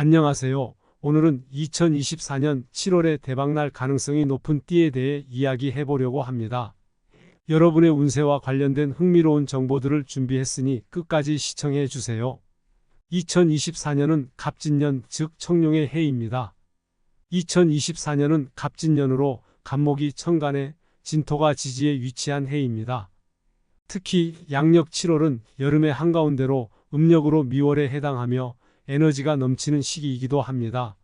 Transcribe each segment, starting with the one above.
안녕하세요. 오늘은 2024년 7월에 대박날 가능성이 높은 띠에 대해 이야기해 보려고 합니다. 여러분의 운세와 관련된 흥미로운 정보들을 준비했으니 끝까지 시청해 주세요. 2024년은 갑진년, 즉 청룡의 해입니다. 2024년은 갑진년으로 간목이 천간에 진토가 지지에 위치한 해입니다. 특히 양력 7월은 여름의 한가운데로 음력으로 미월에 해당하며 에너지가 넘치는 시기이기도 합니다.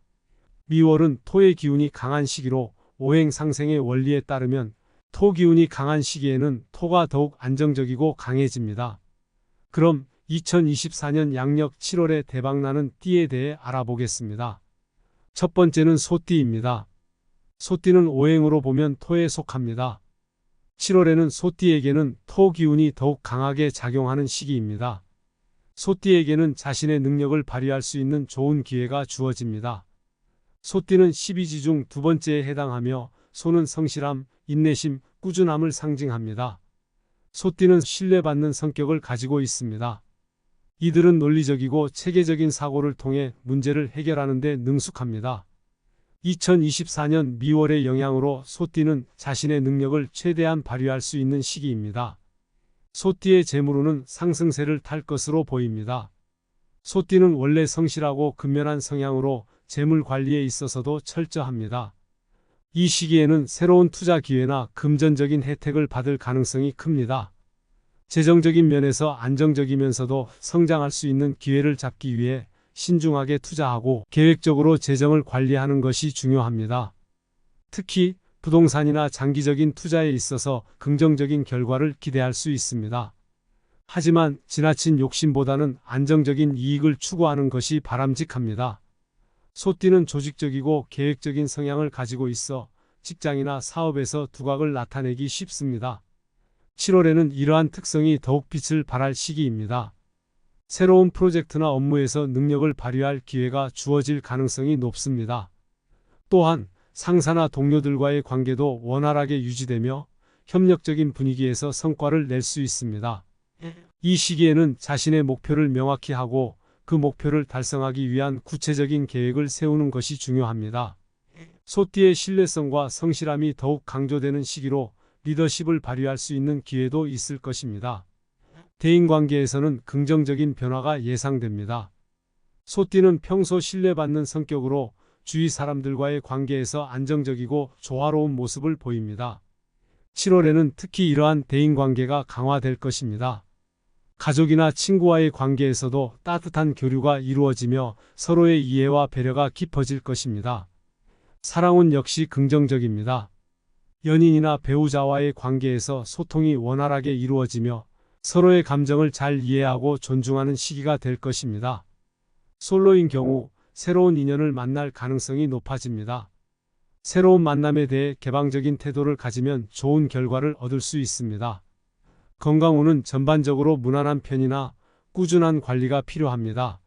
미월은 토의 기운이 강한 시기로 오행 상생의 원리에 따르면 토 기운이 강한 시기에는 토가 더욱 안정적이고 강해집니다. 그럼 2024년 양력 7월에 대박나는 띠에 대해 알아보겠습니다. 첫 번째는 소띠입니다. 소띠는 오행으로 보면 토에 속합니다. 7월에는 소띠에게는 토 기운이 더욱 강하게 작용하는 시기입니다. 소띠에게는 자신의 능력을 발휘할 수 있는 좋은 기회가 주어집니다. 소띠는 12지 중 두 번째에 해당하며 소는 성실함, 인내심, 꾸준함을 상징합니다. 소띠는 신뢰받는 성격을 가지고 있습니다. 이들은 논리적이고 체계적인 사고를 통해 문제를 해결하는 데 능숙합니다. 2024년 미월의 영향으로 소띠는 자신의 능력을 최대한 발휘할 수 있는 시기입니다. 소띠의 재물운은 상승세를 탈 것으로 보입니다. 소띠는 원래 성실하고 근면한 성향으로 재물 관리에 있어서도 철저합니다. 이 시기에는 새로운 투자 기회나 금전적인 혜택을 받을 가능성이 큽니다. 재정적인 면에서 안정적이면서도 성장할 수 있는 기회를 잡기 위해 신중하게 투자하고 계획적으로 재정을 관리하는 것이 중요합니다. 특히 부동산이나 장기적인 투자에 있어서 긍정적인 결과를 기대할 수 있습니다. 하지만 지나친 욕심보다는 안정적인 이익을 추구하는 것이 바람직합니다. 소띠는 조직적이고 계획적인 성향을 가지고 있어 직장이나 사업에서 두각을 나타내기 쉽습니다. 7월에는 이러한 특성이 더욱 빛을 발할 시기입니다. 새로운 프로젝트나 업무에서 능력을 발휘할 기회가 주어질 가능성이 높습니다. 또한 상사나 동료들과의 관계도 원활하게 유지되며 협력적인 분위기에서 성과를 낼 수 있습니다. 이 시기에는 자신의 목표를 명확히 하고 그 목표를 달성하기 위한 구체적인 계획을 세우는 것이 중요합니다. 소띠의 신뢰성과 성실함이 더욱 강조되는 시기로 리더십을 발휘할 수 있는 기회도 있을 것입니다. 대인관계에서는 긍정적인 변화가 예상됩니다. 소띠는 평소 신뢰받는 성격으로 주위 사람들과의 관계에서 안정적이고 조화로운 모습을 보입니다. 7월에는 특히 이러한 대인관계가 강화될 것입니다. 가족이나 친구와의 관계에서도 따뜻한 교류가 이루어지며 서로의 이해와 배려가 깊어질 것입니다. 사랑은 역시 긍정적입니다. 연인이나 배우자와의 관계에서 소통이 원활하게 이루어지며 서로의 감정을 잘 이해하고 존중하는 시기가 될 것입니다. 솔로인 경우 새로운 인연을 만날 가능성이 높아집니다. 새로운 만남에 대해 개방적인 태도를 가지면 좋은 결과를 얻을 수 있습니다. 건강운은 전반적으로 무난한 편이나 꾸준한 관리가 필요합니다.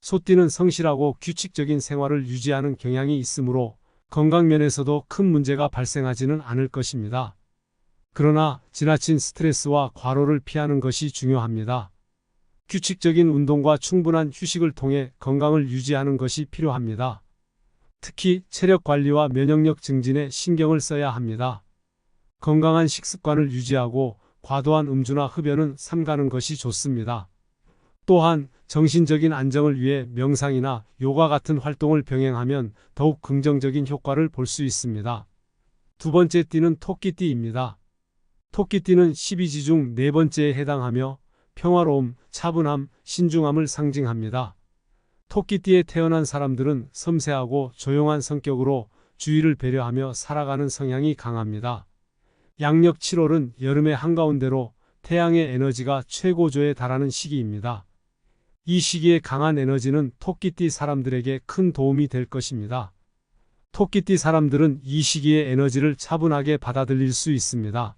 소띠는 성실하고 규칙적인 생활을 유지하는 경향이 있으므로 건강 면에서도 큰 문제가 발생하지는 않을 것입니다. 그러나 지나친 스트레스와 과로를 피하는 것이 중요합니다. 규칙적인 운동과 충분한 휴식을 통해 건강을 유지하는 것이 필요합니다. 특히 체력 관리와 면역력 증진에 신경을 써야 합니다. 건강한 식습관을 유지하고 과도한 음주나 흡연은 삼가는 것이 좋습니다. 또한 정신적인 안정을 위해 명상이나 요가 같은 활동을 병행하면 더욱 긍정적인 효과를 볼 수 있습니다. 두 번째 띠는 토끼띠입니다. 토끼띠는 12지 중 네 번째에 해당하며 평화로움, 차분함, 신중함을 상징합니다. 토끼띠에 태어난 사람들은 섬세하고 조용한 성격으로 주위를 배려하며 살아가는 성향이 강합니다. 양력 7월은 여름의 한가운데로 태양의 에너지가 최고조에 달하는 시기입니다. 이 시기의 강한 에너지는 토끼띠 사람들에게 큰 도움이 될 것입니다. 토끼띠 사람들은 이 시기의 에너지를 차분하게 받아들일 수 있습니다.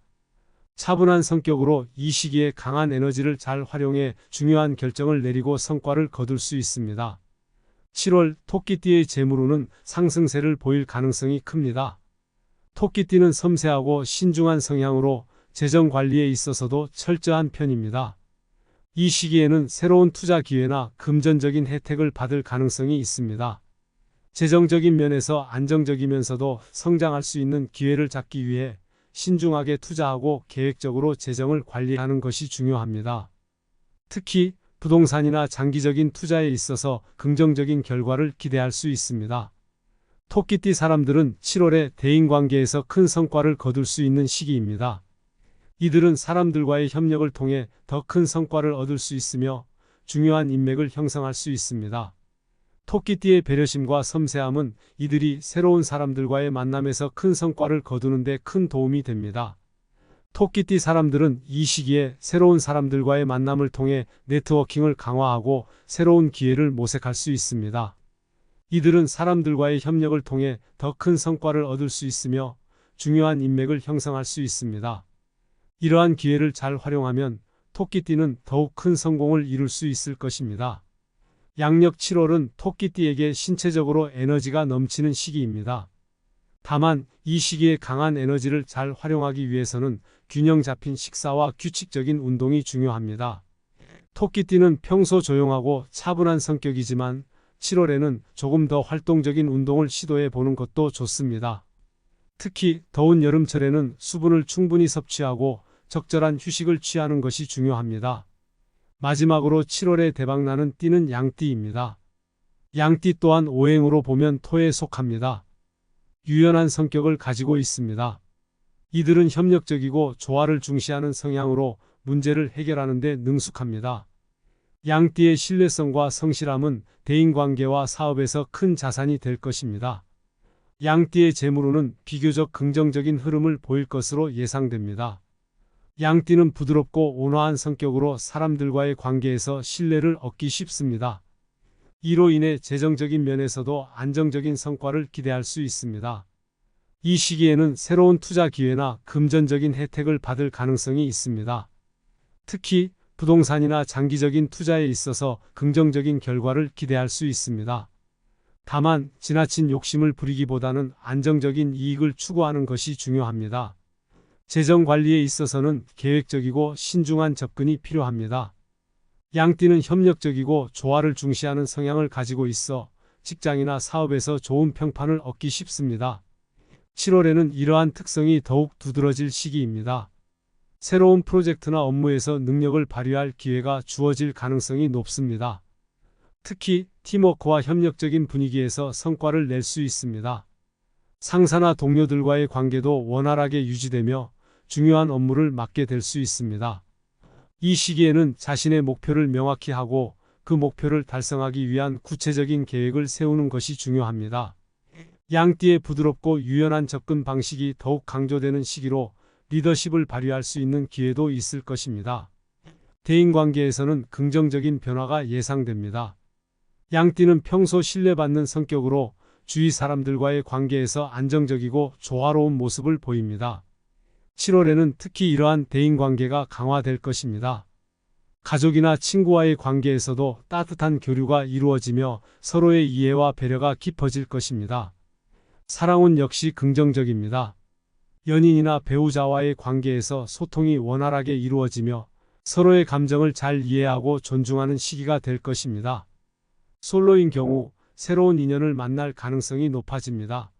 차분한 성격으로 이 시기에 강한 에너지를 잘 활용해 중요한 결정을 내리고 성과를 거둘 수 있습니다. 7월 토끼띠의 재물운은 상승세를 보일 가능성이 큽니다. 토끼띠는 섬세하고 신중한 성향으로 재정 관리에 있어서도 철저한 편입니다. 이 시기에는 새로운 투자 기회나 금전적인 혜택을 받을 가능성이 있습니다. 재정적인 면에서 안정적이면서도 성장할 수 있는 기회를 잡기 위해 신중하게 투자하고 계획적으로 재정을 관리하는 것이 중요합니다. 특히 부동산이나 장기적인 투자에 있어서 긍정적인 결과를 기대할 수 있습니다. 토끼띠 사람들은 7월에 대인관계에서 큰 성과를 거둘 수 있는 시기입니다. 이들은 사람들과의 협력을 통해 더 큰 성과를 얻을 수 있으며 중요한 인맥을 형성할 수 있습니다. 토끼띠의 배려심과 섬세함은 이들이 새로운 사람들과의 만남에서 큰 성과를 거두는 데 큰 도움이 됩니다. 토끼띠 사람들은 이 시기에 새로운 사람들과의 만남을 통해 네트워킹을 강화하고 새로운 기회를 모색할 수 있습니다. 이들은 사람들과의 협력을 통해 더 큰 성과를 얻을 수 있으며 중요한 인맥을 형성할 수 있습니다. 이러한 기회를 잘 활용하면 토끼띠는 더욱 큰 성공을 이룰 수 있을 것입니다. 양력 7월은 토끼띠에게 신체적으로 에너지가 넘치는 시기입니다. 다만 이 시기에 강한 에너지를 잘 활용하기 위해서는 균형 잡힌 식사와 규칙적인 운동이 중요합니다. 토끼띠는 평소 조용하고 차분한 성격이지만 7월에는 조금 더 활동적인 운동을 시도해 보는 것도 좋습니다. 특히 더운 여름철에는 수분을 충분히 섭취하고 적절한 휴식을 취하는 것이 중요합니다. 마지막으로 7월에 대박나는 띠는 양띠입니다. 양띠 또한 오행으로 보면 토에 속합니다. 유연한 성격을 가지고 있습니다. 이들은 협력적이고 조화를 중시하는 성향으로 문제를 해결하는 데 능숙합니다. 양띠의 신뢰성과 성실함은 대인관계와 사업에서 큰 자산이 될 것입니다. 양띠의 재물로는 비교적 긍정적인 흐름을 보일 것으로 예상됩니다. 양띠는 부드럽고 온화한 성격으로 사람들과의 관계에서 신뢰를 얻기 쉽습니다. 이로 인해 재정적인 면에서도 안정적인 성과를 기대할 수 있습니다. 이 시기에는 새로운 투자 기회나 금전적인 혜택을 받을 가능성이 있습니다. 특히 부동산이나 장기적인 투자에 있어서 긍정적인 결과를 기대할 수 있습니다. 다만 지나친 욕심을 부리기보다는 안정적인 이익을 추구하는 것이 중요합니다. 재정 관리에 있어서는 계획적이고 신중한 접근이 필요합니다. 양띠는 협력적이고 조화를 중시하는 성향을 가지고 있어 직장이나 사업에서 좋은 평판을 얻기 쉽습니다. 7월에는 이러한 특성이 더욱 두드러질 시기입니다. 새로운 프로젝트나 업무에서 능력을 발휘할 기회가 주어질 가능성이 높습니다. 특히 팀워크와 협력적인 분위기에서 성과를 낼 수 있습니다. 상사나 동료들과의 관계도 원활하게 유지되며 중요한 업무를 맡게 될 수 있습니다. 이 시기에는 자신의 목표를 명확히 하고 그 목표를 달성하기 위한 구체적인 계획을 세우는 것이 중요합니다. 양띠의 부드럽고 유연한 접근 방식이 더욱 강조되는 시기로 리더십을 발휘할 수 있는 기회도 있을 것입니다. 대인관계에서는 긍정적인 변화가 예상됩니다. 양띠는 평소 신뢰받는 성격으로 주위 사람들과의 관계에서 안정적이고 조화로운 모습을 보입니다. 7월에는 특히 이러한 대인관계가 강화될 것입니다. 가족이나 친구와의 관계에서도 따뜻한 교류가 이루어지며 서로의 이해와 배려가 깊어질 것입니다. 사랑은 역시 긍정적입니다. 연인이나 배우자와의 관계에서 소통이 원활하게 이루어지며 서로의 감정을 잘 이해하고 존중하는 시기가 될 것입니다. 솔로인 경우 새로운 인연을 만날 가능성이 높아집니다.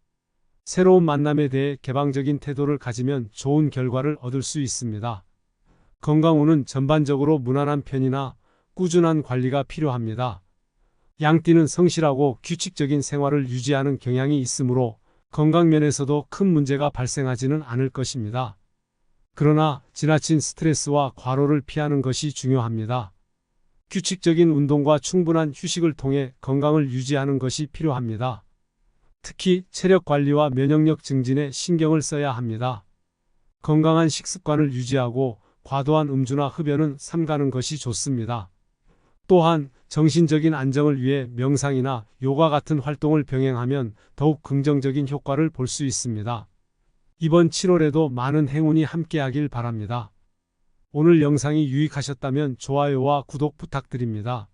새로운 만남에 대해 개방적인 태도를 가지면 좋은 결과를 얻을 수 있습니다. 건강운은 전반적으로 무난한 편이나 꾸준한 관리가 필요합니다. 양띠는 성실하고 규칙적인 생활을 유지하는 경향이 있으므로 건강면에서도 큰 문제가 발생하지는 않을 것입니다. 그러나 지나친 스트레스와 과로를 피하는 것이 중요합니다. 규칙적인 운동과 충분한 휴식을 통해 건강을 유지하는 것이 필요합니다. 특히 체력 관리와 면역력 증진에 신경을 써야 합니다. 건강한 식습관을 유지하고 과도한 음주나 흡연은 삼가는 것이 좋습니다. 또한 정신적인 안정을 위해 명상이나 요가 같은 활동을 병행하면 더욱 긍정적인 효과를 볼 수 있습니다. 이번 7월에도 많은 행운이 함께하길 바랍니다. 오늘 영상이 유익하셨다면 좋아요와 구독 부탁드립니다.